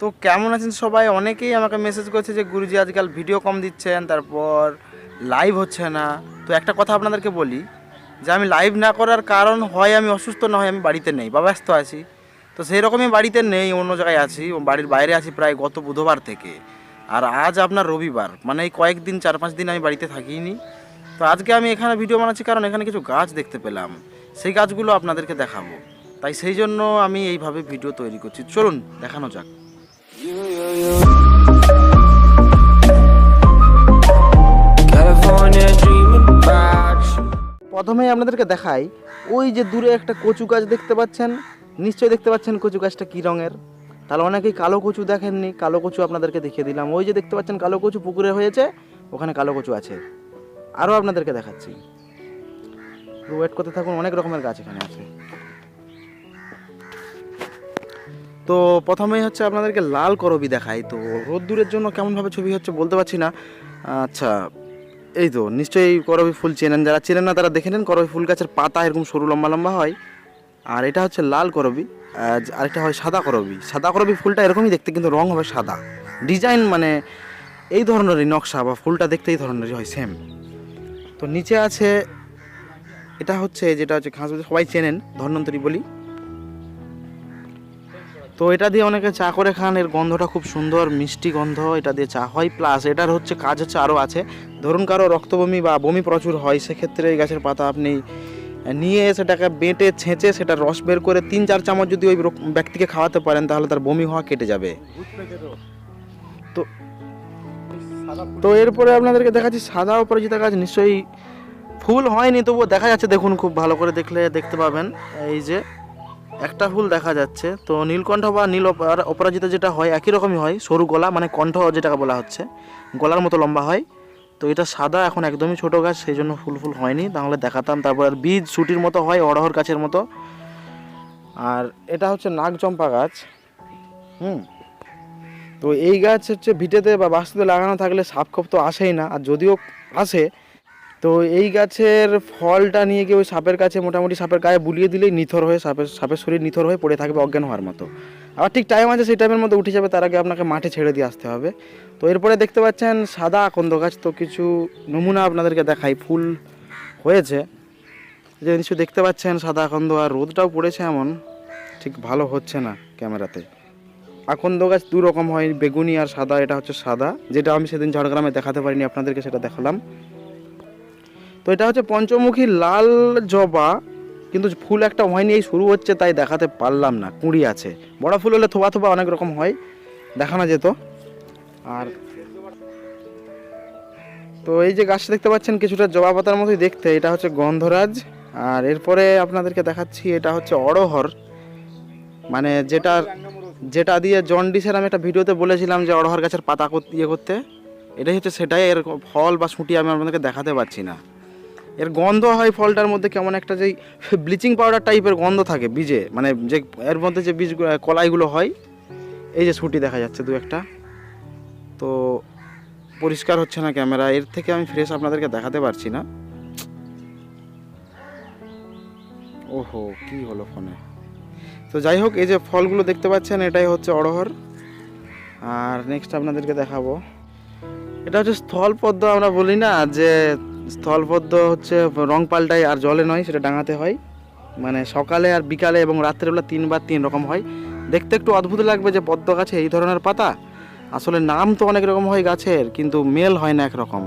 তো কেমন আছেন সবাই? অনেকেই আমাকে মেসেজ করছে যে, গুরুজি আজকাল ভিডিও কম দিচ্ছেন, তারপর লাইভ হচ্ছে না। তো একটা কথা আপনাদেরকে বলি, যে আমি লাইভ না করার কারণ হয় আমি অসুস্থ, না হয় আমি বাড়িতে নেই, বা ব্যস্ত আছি। তো সেই রকমই বাড়িতে নেই, অন্য জায়গায় আছি বাড়ির বাইরে আছি প্রায় গত বুধবার থেকে। আর আজ আপনার রবিবার মানে এই কয়েকদিন চার পাঁচ দিন আমি বাড়িতে থাকিনি। তো আজকে আমি এখানে ভিডিও বানাচ্ছি কারণ এখানে কিছু গাছ দেখতে পেলাম। সেই গাছগুলো আপনাদেরকে দেখাবো। তাই সেই জন্য আমি এইভাবে ভিডিও তৈরি করছি। চলুন, দেখানো যাক। প্রথমেই আপনাদেরকে দেখাই, ওই যে দূরে একটা কচু গাছ দেখতে পাচ্ছেন, নিশ্চয়ই দেখতে পাচ্ছেন কচু গাছটা কী রঙের? তাহলে অনেকেই কালো কচু দেখেননি, কালো কচু আপনাদেরকে দেখিয়ে দিলাম। ওই যে দেখতে পাচ্ছেন কালো কচু পুকুরে হয়েছে, ওখানে কালো কচু আছে। আরও আপনাদেরকে দেখাচ্ছি। ওয়েট করতে থাকুন, অনেক রকমের গাছ এখানে আছে। তো প্রথমেই হচ্ছে আপনাদেরকে লাল করবি দেখাই। তো রোদ্দুরের জন্য কেমনভাবে ছবি হচ্ছে বলতে পারছি না। আচ্ছা এই তো, নিশ্চয়ই করবি ফুল চেনেন। যারা চেনেন না, তারা দেখে নেন করবি ফুল গাছের পাতা এরকম সরু, লম্বা লম্বা হয়। আর এটা হচ্ছে লাল করবি আর আরেকটা হয় সাদা করবি। সাদা করবি ফুলটা এরকমই দেখতে, কিন্তু রং হবে সাদা। ডিজাইন মানে এই ধরনেরই নকশা, বা ফুলটা দেখতে এই ধরনেরই হয় সেম তো নিচে আছে, এটা হচ্ছে, যেটা হচ্ছে ঘাস সবাই চেনেন, ধন্বন্তরী বলি। তো এটা দিয়ে অনেকে চা করে খান, এর গন্ধটা খুব সুন্দর, মিষ্টি গন্ধ এটা দিয়ে চা হয়। প্লাস এটার হচ্ছে কাজ হচ্ছে আরও আছে। ধরুন কারও রক্তবমি বা বমি প্রচুর হয়, সেক্ষেত্রে এই গাছের পাতা আপনি নিয়ে সেটাকে বেঁটে, ছেঁচে সেটা রস বের করে তিন চার চামচ যদি ওই ব্যক্তিকে খাওয়াতে পারেন, তাহলে তার বমি হওয়া কেটে যাবে। তো তো এরপরে আপনাদেরকে দেখাচ্ছি সাদা অপরাজিতা গাছ, নিশ্চয়ই ফুল হয়নি, তবুও দেখা যাচ্ছে, দেখুন খুব ভালো করে দেখলে, দেখতে পাবেন। এই যে একটা ফুল দেখা যাচ্ছে। তো নীলকণ্ঠ বা নীল অপরা- অপরাজিতা যেটা হয়, একই রকমই হয়। সরু গলা মানে কণ্ঠ যেটাকে বলা হচ্ছে। গলার মতো লম্বা হয়। তো এটা সাদা, এখন একদমই ছোট গাছ, সেই জন্য ফুল ফুল হয়নি। তাহলে দেখাতাম। তারপর আর বীজ সুটির মতো হয়, অড়হর গাছের মতো। আর এটা হচ্ছে নাগচম্পা গাছ। হুম। তো এই গাছ হচ্ছে ভিটেতে বা বাস্তুতে লাগানো থাকলে সাপ খপ তো আসেই না। আর যদিও আসে তো এই গাছের ফলটা নিয়ে গিয়ে ওই সাপের কাছে মোটামুটি সাপের গায়ে বুলিয়ে দিলেই নিথর হয়ে সাপের সাপের শরীর নিথর হয়ে পড়ে থাকবে অজ্ঞান হওয়ার মতো। আবার ঠিক টাইম আছে সেই টাইমের মধ্যে উঠে যাবে, তার আগে আপনাকে মাঠে ছেড়ে দিয়ে আসতে হবে। তো এরপরে দেখতে পাচ্ছেন সাদা আকন্দ গাছ, তো কিছু নমুনা আপনাদেরকে দেখাই। ফুল হয়েছে, যে নিশ্চয়ই দেখতে পাচ্ছেন সাদা আকন্দ, আর রোদটাও পড়েছে এমন, ঠিক ভালো হচ্ছে না ক্যামেরাতে। আকন্দ গাছ দু রকম হয়, বেগুনি আর সাদা, এটা হচ্ছে সাদা, যেটা আমি সেদিন ঝাড়গ্রামে দেখাতে পারিনি, আপনাদেরকে সেটা দেখালাম। তো এটা হচ্ছে পঞ্চমুখী লাল জবা, কিন্তু ফুল একটা হয়নি, এই শুরু হচ্ছে, তাই দেখাতে পারলাম না, কুঁড়ি আছে। বড় ফুল হলে থোবা থোবা অনেক রকম হয়, দেখানো যেত। আর তো এই যে গাছটা দেখতে পাচ্ছেন, কিছুটা জবা পাতার মতোই দেখতে, এটা হচ্ছে গন্ধরাজ। আর এরপরে আপনাদেরকে দেখাচ্ছি, এটা হচ্ছে অড়হর। মানে যেটা যেটা দিয়ে জন্ডিসের আমি একটা ভিডিওতে বলেছিলাম যে অড়হর গাছের পাতা ইয়ে করতে, এটাই হচ্ছে সেটাই এর ফল বা শুঁটি আমি আপনাদেরকে দেখাতে পারছি না। এর গন্ধ হয় ফলটার মধ্যে কেমন একটা যেই ব্লিচিং পাউডার টাইপের গন্ধ থাকে বীজে মানে যে এর মধ্যে যে বীজ কলাইগুলো হয়, এই যে শুটি দেখা যাচ্ছে দু একটা। তো পরিষ্কার হচ্ছে না ক্যামেরা, এর থেকে আমি ফ্রেশ আপনাদেরকে দেখাতে পারছি না। ওহো, কি হলো ফোনে? তো যাই হোক, এই যে ফলগুলো দেখতে পাচ্ছেন, এটাই হচ্ছে অড়হর। আর নেক্সট আপনাদেরকে দেখাবো। এটা হচ্ছে স্থলপদ্ম আমরা বলি না, যে স্থলপদ্ম হচ্ছে রং পাল্টায় আর জলে নয়, সেটা ডাঙাতে হয়। মানে সকালে আর বিকালে এবং রাত্রেবেলা তিনবার তিন রকম হয়। দেখতে একটু অদ্ভুত লাগবে যে পদ্ম গাছে এই ধরনের পাতা। আসলে নাম তো অনেক রকম হয় গাছের, কিন্তু মেল হয় না একরকম।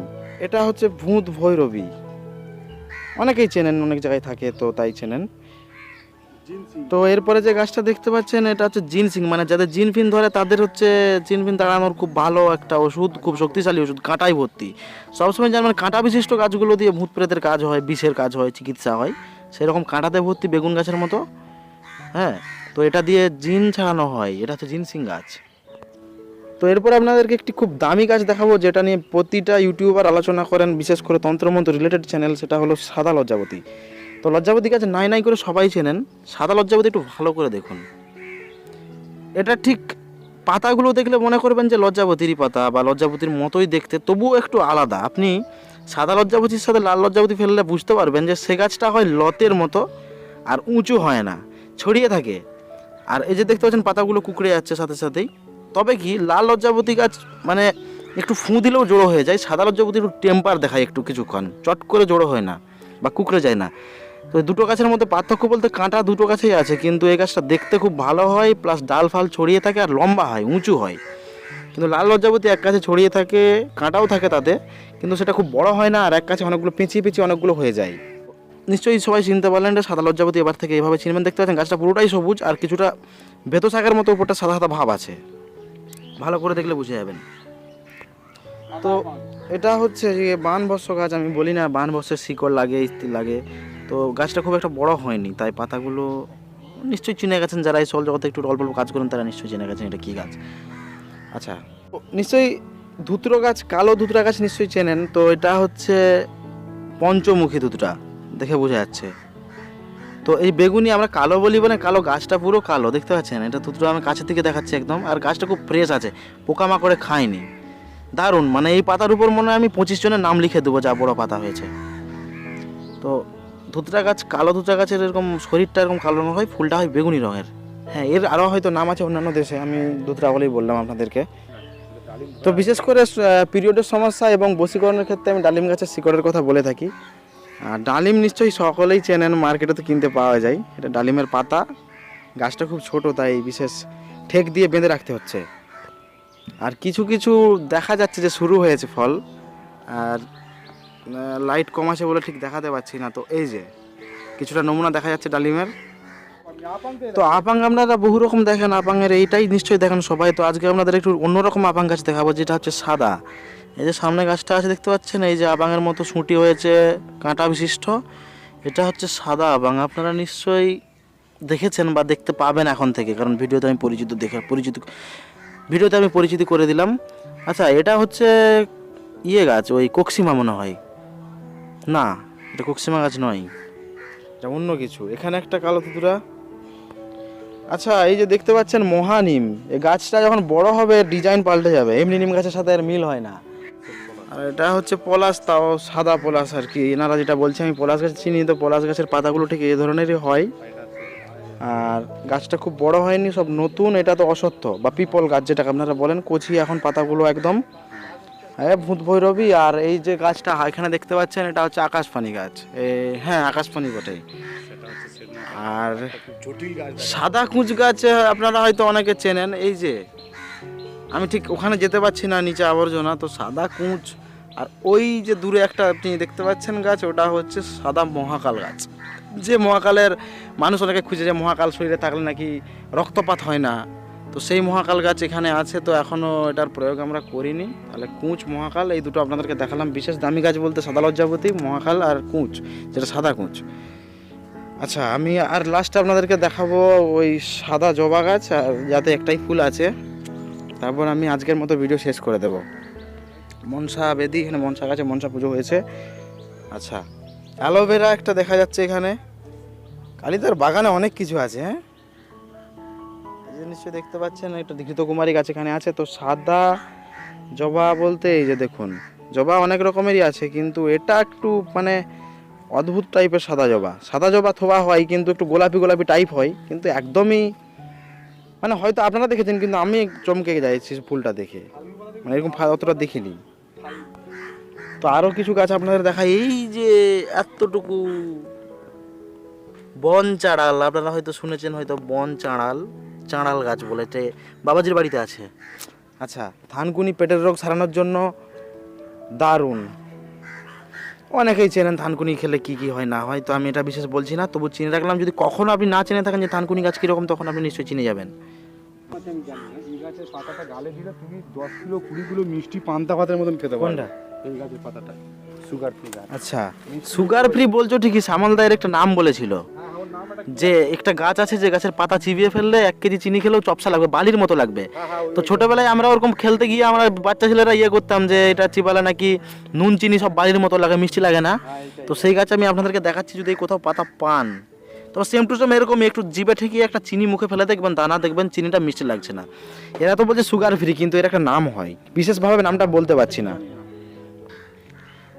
এটা হচ্ছে ভূত ভৈরবী। অনেকেই চেনেন, অনেক জায়গায় থাকে তো তাই চেনেন। তো এরপরে যে গাছটা দেখতে পাচ্ছেন, এটা হচ্ছে জিনসিং মানে যাদের জিন ফিন ধরে, তাদের হচ্ছে জিন ফিন তাড়ানোর খুব ভালো একটা ওষুধ, খুব শক্তিশালী ওষুধ, কাঁটাই ভর্তি। সবসময় জানবেন কাঁটা বিশিষ্ট গাছগুলো দিয়ে ভূত প্রেতের কাজ হয়, বিষের কাজ হয়, চিকিৎসা হয়, সেরকম কাঁটাতে ভর্তি বেগুন গাছের মতো। হ্যাঁ তো এটা দিয়ে জিন ছাড়ানো হয়, এটা হচ্ছে জিনসিং গাছ। তো এরপর আপনাদেরকে একটি খুব দামি গাছ দেখাবো, যেটা নিয়ে প্রতিটা ইউটিউবার আলোচনা করেন, বিশেষ করে তন্ত্রমন্ত্র রিলেটেড চ্যানেল সেটা হলো সাদা লজ্জাবতী। তো লজ্জাবতী গাছ নাই নাই করে সবাই চেনেন, সাদা লজ্জাবতী একটু ভালো করে দেখুন। এটা ঠিক পাতাগুলো দেখলে মনে করবেন যে লজ্জাবতীরই পাতা বা লজ্জাবতীর মতোই দেখতে, তবুও একটু আলাদা। আপনি সাদা লজ্জাবতীর সাথে লাল লজ্জাবতী ফেললে বুঝতে পারবেন যে সে গাছটা হয় লতের মতো আর উঁচু হয় না, ছড়িয়ে থাকে। আর এই যে দেখতে পাচ্ছেন পাতাগুলো কুকড়ে যাচ্ছে সাথে সাথেই। তবে কি লাল লজ্জাবতী গাছ মানে একটু ফুঁ দিলেও জোড়ো হয়ে যায়, সাদা লজ্জাবতী একটু টেম্পার দেখায় একটু কিছুক্ষণ, চট করে জোড়ো হয় না বা কুকড়ে যায় না। তো দুটো গাছের মধ্যে পার্থক্য বলতে কাঁটা দুটো গাছেই আছে, কিন্তু এই গাছটা দেখতে খুব ভালো হয় প্লাস ডাল ফাল ছড়িয়ে থাকে আর লম্বা হয়, উঁচু হয়। কিন্তু লাল লজ্জাবতী এক কাছে ছড়িয়ে থাকে, কাঁটাও থাকে তাতে, কিন্তু সেটা খুব বড় হয় না আর এক কাছে অনেকগুলো পেঁচিয়ে পেঁচিয়ে অনেকগুলো হয়ে যায়। নিশ্চয়ই সবাই চিনতে পারলেন যে সাদা লজ্জাবতী এবার থেকে এভাবে চিনবেন, দেখতে পাচ্ছেন গাছটা পুরোটাই সবুজ আর কিছুটা বেতো শাকের মতো উপরটা সাদা সাদা ভাব আছে। ভালো করে দেখলে বুঝে যাবেন। তো এটা হচ্ছে যে বানবর্ষ গাছ, আমি বলি না বানবর্ষের শিকড় লাগে ইস্তি লাগে। তো গাছটা খুব একটা বড় হয়নি, তাই পাতাগুলো নিশ্চয়ই চিনে গেছেন যারা এই সল জগতে একটু অল্প অল্প কাজ করেন, তারা নিশ্চয়ই চিনে গেছেন এটা কী গাছ। আচ্ছা নিশ্চয়ই ধুতরো গাছ, কালো ধুতরা গাছ নিশ্চয়ই চেনেন, তো এটা হচ্ছে পঞ্চমুখী ধুতরা, দেখে বোঝা যাচ্ছে। তো এই বেগুনি আমরা কালো বলি মানে কালো গাছটা পুরো কালো, দেখতে পাচ্ছেন? এটা ধুতরো আমি কাছে থেকে দেখাচ্ছি একদম, আর গাছটা খুব ফ্রেশ আছে, পোকামাকড়ে খায়নি। দারুণ মানে এই পাতার উপর মনে হয় আমি পঁচিশ জনের নাম লিখে দেবো যা বড় পাতা হয়েছে। তো ধুতরা গাছ, কালো ধুতরা গাছের এরকম শরীরটা এরকম কালো রঙের হয়, ফুলটা হয় বেগুনি রঙের। হ্যাঁ এর আরও হয়তো নাম আছে অন্যান্য দেশে, আমি ধুতরা বলেই বললাম আপনাদেরকে। তো বিশেষ করে পিরিয়ডের সমস্যা এবং বশীকরণের ক্ষেত্রে আমি ডালিম গাছের শিকড়ের কথা বলে থাকি। আর ডালিম নিশ্চয়ই সকলেই চেনেন মার্কেটে তো কিনতে পাওয়া যায়। এটা ডালিমের পাতা। গাছটা খুব ছোট, তাই বিশেষ ঠেক দিয়ে বেঁধে রাখতে হচ্ছে। আর কিছু কিছু দেখা যাচ্ছে যে শুরু হয়েছে ফল। আর লাইট কম আছে বলে ঠিক দেখাতে পাচ্ছি না। তো এই যে, কিছুটা নমুনা দেখা যাচ্ছে ডালিমের। তো আপাং আপনারা বহু রকম দেখেন আপাঙের এইটাই নিশ্চয়ই দেখেন সবাই। তো আজকে আপনাদের একটু অন্যরকম আপাং গাছ দেখাবো, যেটা হচ্ছে সাদা। এই যে সামনে গাছটা আছে, দেখতে পাচ্ছেন? এই যে আবাঙের মতো সুঁটি হয়েছে, কাঁটা বিশিষ্ট। এটা হচ্ছে সাদা আবাং আপনারা নিশ্চয়ই দেখেছেন বা দেখতে পাবেন এখন থেকে, কারণ ভিডিওতে আমি পরিচিত দেখে, পরিচিত, ভিডিওতে আমি পরিচিতি করে দিলাম। আচ্ছা এটা হচ্ছে ইয়ে গাছ, ওই কোকসিমা মনে হয়। না, এটা কুকসিমা গাছ নয়। এটা অন্য কিছু। এখানে একটা কালো তুতুরা আচ্ছা এই যে দেখতে পাচ্ছেন মহানিম এই গাছটা যখন বড় হবে, ডিজাইন পাল্টে যাবে। এমনি নিম গাছের সাথে আর মিল হয় না। আর এটা হচ্ছে পলাশ, তাও সাদা পলাশ আর কি। এনারা যেটা বলছে, আমি পলাশ গাছ চিনি, তো পলাশ গাছের পাতাগুলো ঠিক এই ধরনেরই হয়। আর গাছটা খুব বড় হয়নি, সব নতুন, এটা তো অসত্য। বা পিপল গাছ, যেটাকে আপনারা বলেন, কচি এখন পাতাগুলো একদম হ্যাঁ ভূত ভৈরবী আর এই যে গাছটা এখানে দেখতে পাচ্ছেন এটা হচ্ছে আকাশপানি গাছ। হ্যাঁ আকাশপানি বটেই। আর সাদা কুঁচ গাছ আপনারা হয়তো অনেকে চেনেন। এই যে আমি ঠিক ওখানে যেতে পারছি না নিচে আবর্জনা তো সাদা কুঁচ আর ওই যে দূরে একটা আপনি দেখতে পাচ্ছেন গাছ ওটা হচ্ছে সাদা মহাকাল গাছ। যে মহাকালের মানুষ অনেকে খুঁজে যে মহাকাল শরীরে থাকলে নাকি রক্তপাত হয় না। তো সেই মহাকাল গাছ এখানে আছে, তো এখনও এটার প্রয়োগ আমরা করিনি। তাহলে কুঁচ মহাকাল, এই দুটো আপনাদেরকে দেখালাম। বিশেষ দামি গাছ বলতে সাদা লজ্জাবতী, মহাকাল আর কুঁচ, যেটা সাদা কুঁচ। আচ্ছা আমি আর লাস্ট আপনাদেরকে দেখাবো ওই সাদা জবা গাছ, আর যাতে একটাই ফুল আছে। তারপর আমি আজকের মতো ভিডিও শেষ করে দেব। মনসা বেদি, এখানে মনসা গাছে মনসা পুজো হয়েছে। আচ্ছা অ্যালোভেরা একটা দেখা যাচ্ছে এখানে। কালিদার বাগানে অনেক কিছু আছে হ্যাঁ? যে দেখতে পাচ্ছেন একটা দীক্ষিত কুমারী গাছ এখানে আছে। তো সাদা জবা বলতে এই যে দেখুন, জবা অনেক রকমেরই আছে, কিন্তু এটা একটু মানে অদ্ভুত টাইপের সাদা জবা। সাদা জবা থোয়া হয়, কিন্তু একটু গোলাপি গোলাপি টাইপ হয়, কিন্তু একদমই মানে হয়তো আপনারা দেখেছেন, কিন্তু আমি চমকে যাইছি ফুলটা দেখে। মানে এরকম অতটা দেখিনি। তো আরও কিছু গাছ আপনাদের দেখা এই যে এতটুকু বন চাড়াল, আপনারা হয়তো শুনেছেন হয়তো বন চাঁড়াল। চাঁড়াল গাছ বলে এটা বাবাজির বাড়িতে আছে। আচ্ছা ধানকুনি পেটের রোগ সারানোর জন্য দারুণ। অনেকেই চেনেন থানকুনি খেলে কি কি হয় না হয় তো আমি এটা বিশেষ বলছি না তবু চিনে রাখলাম যদি কখনো আপনি না চিনে থাকেন যে থানকুনি গাছ কীরকম তখন আপনি নিশ্চয়ই চিনে যাবেন। আমি জানি না এই গাছের পাতাটা গালে দিলে তুমি দশ কিলো কুড়ি কিলো মিষ্টি পান্তা ভাতের মতন খেতে এই গাছের পাতাটা সুগার ফ্রি গাছ। আচ্ছা সুগার ফ্রি বলছো ঠিকই সামলদায়ের একটা নাম বলেছিল। যে একটা গাছ আছে, যে গাছের পাতা চিবিয়ে ফেললে এক কেজি চিনি খেলেও চপসা লাগবে, বালির মতো লাগবে। তো ছোটবেলায় আমরা ওরকম খেলতে গিয়ে আমরা বাচ্চা ছেলেরা ইয়ে করতাম যে, এটা চিবালে নাকি নুন চিনি সব বালির মতো লাগে, মিষ্টি লাগে না। তো সেই গাছ আমি আপনাদেরকে দেখাচ্ছি, যদি কোথাও পাতা পান। তো সেম টু সেম এরকম একটু জিবে ঠেকিয়ে একটা চিনি মুখে ফেলে দেখবেন, দানা দেখবেন, চিনিটা মিষ্টি লাগছে না। এরা তো বলছে সুগার ফ্রি কিন্তু এর একটা নাম হয়। বিশেষভাবে নামটা বলতে পারছি না।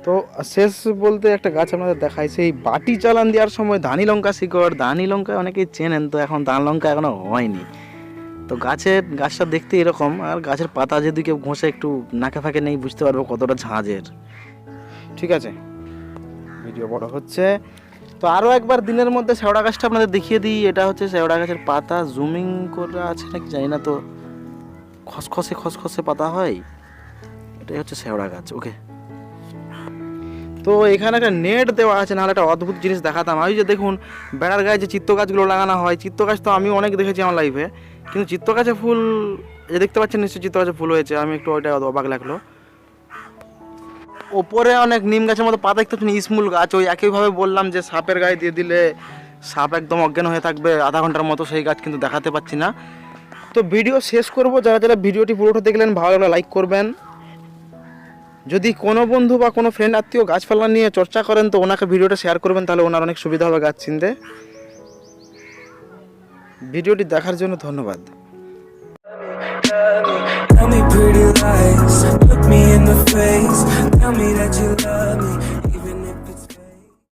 তো শেষ বলতে একটা গাছ আপনাদের দেখাই, সেই বাটি চালান দেওয়ার সময় ধানি লঙ্কা শিকড় ধানি লঙ্কা অনেকেই চেনেন, তো এখন ধান লঙ্কা এখনও হয়নি। তো গাছের, গাছটা দেখতে এরকম, আর গাছের পাতা যদি কেউ ঘষে একটু নাকে ফাঁকে নেই, বুঝতে পারব কতটা ঝাঁঝের ঠিক আছে? ভিডিও বড় হচ্ছে। তো আরও একবার দিনের মধ্যে শেওড়া গাছটা আপনাদের দেখিয়ে দিই, এটা হচ্ছে শেওড়া গাছের পাতা জুমিং করা আছে নাকি জানি না তো। খসখসে খসখসে পাতা হয়। এটাই হচ্ছে শেওড়া গাছ ওকে তো এখানে একটা নেট দেওয়া আছে, নাহলে একটা অদ্ভুত জিনিস দেখাতাম। ওই যে দেখুন, বেড়ার গায়ে যে চিত্ত গাছগুলো লাগানো হয় চিত্ত গাছ তো আমি অনেক দেখেছি আমার লাইফে কিন্তু চিত্ত গাছে ফুল যে দেখতে পাচ্ছেন নিশ্চয়ই চিত্ত গাছে ফুল হয়েছে, আমি একটু ওইটা অবাক লাগল। ওপরে অনেক নিম গাছের মতো পাতা, দেখতে পাচ্ছেন ইসমুল গাছ, ওই একইভাবে বললাম যে সাপের গায়ে দিয়ে দিলে সাপ একদম অজ্ঞান হয়ে থাকবে, আধা ঘণ্টার মতো সেই গাছ কিন্তু দেখাতে পাচ্ছি না। তো ভিডিও শেষ করব, যারা যারা ভিডিওটি পুরোটা দেখলেন, ভালো লাগলে লাইক করবেন। যদি কোনো বন্ধু বা কোনো ফ্রেন্ড আত্মীয় গাছপালা নিয়ে চর্চা করেন তো ওনাকে ভিডিওটা শেয়ার করবেন তাহলে ওনার অনেক সুবিধা হবে গাছ চিনতে ভিডিওটি দেখার জন্য ধন্যবাদ Tell me pretty lies, look me in the face. Tell me that you love me.